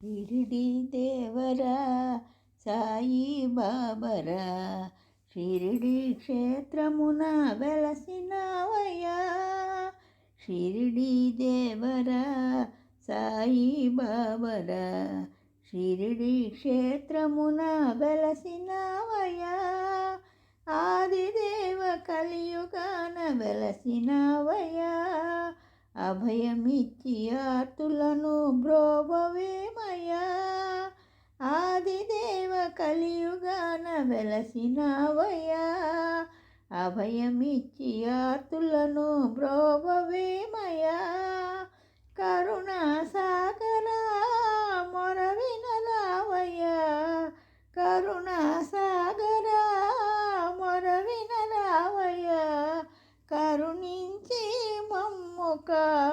షిరిడి దేవరా సాయి బాబరా షిరిడి క్షేత్రమున వెలసినావయ్యా షిరిడి దేవరా సాయి బాబరా షిరిడి క్షేత్రమున వెలసినవయ్యా ఆదిదేవ కలియుగాన వెలసినావయ్యా అభయమిచ్చి ఆర్తులను బ్రోభవేమయ్యా ఆదిదేవ కలియుగాన వెలసినవయ్యా. అభయమిచ్చి ఆర్తులను బ్రోభవేమయ్యా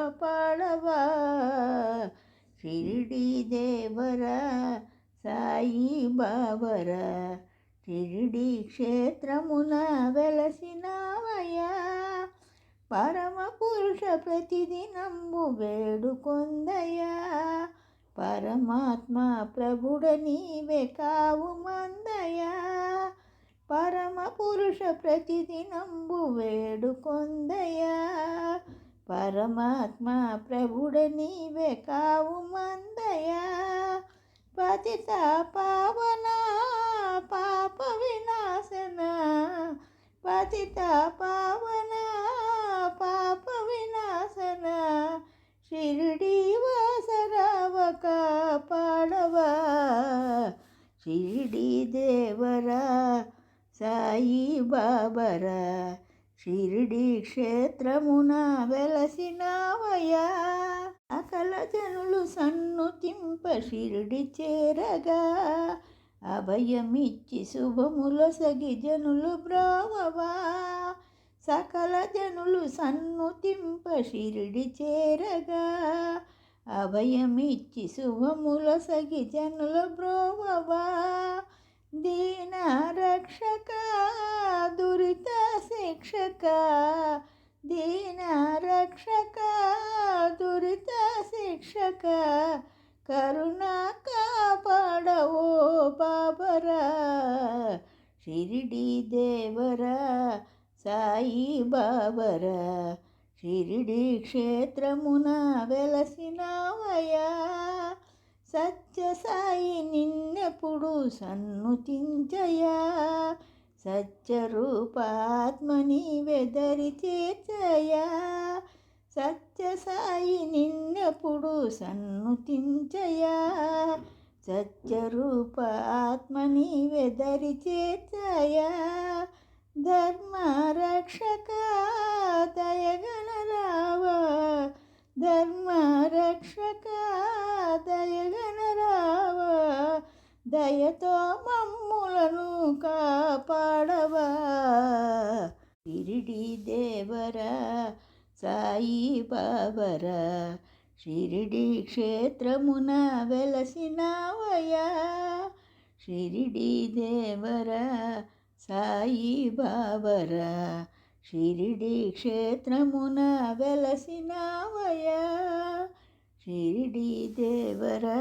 కాపాడవా షిరిడి దేవరా సాయి బాబరా షిరిడి క్షేత్రమున వెలసినవయ్యా. పరమ పురుష ప్రతిదినంబు వేడుకొందయ్యా. పరమాత్మ ప్రభుడ నీవే కావు మందయ్యా. పరమ పురుష ప్రతిదినంబు వేడుకొందయ్యా. పరమాత్మ ప్రభుడ నీవే కావు మందయ్యా. పతిత పావన పాప వినాశన. పతిత పావన పాప వినాశన. షిరిడి వాసరావక పాడవా. షిరిడి దేవరా సాయి బాబరా. షిరిడి క్షేత్రమున వెలసినావయా అకల జనులు సన్నుతింప షిరిడి చేరగా. అభయమిచ్చి శుభముల సగి జనులు బ్రోవవా. సకల జనులు సన్నుతింప షిరిడి చేరగా. అభయమిచ్చి శుభముల సగి జనుల బ్రోవవా. దీన రక్షక దురిత రక్షక దీన రక్షక దురిత శిక్షక కరుణ కాపాడవో బాబరా షిరిడి దేవరా సాయి బాబరా షిరిడి క్షేత్రమున వెలసినవయా సత్య సాయి నిన్నెప్పుడు సన్నుతించయా సత్యరూపాత్మని వెదరి చేర్చయా. సత్య సాయి నిన్నెప్పుడు సన్నుతించయా సత్యరూపాత్మని వెదరి చేర్చయా. ధర్మ రక్షక దయగణరావా ధర్మ రక్షక దయగణరావా దయతో మమ్ములను కాపాడవా? షిరిడి దేవరా సాయి బాబరా షిరిడి క్షేత్రమున వెలసినావయా షిరిడి దేవరా సాయి బాబరా షిరిడి క్షేత్రమున వెలసినావయా షిరిడి దేవరా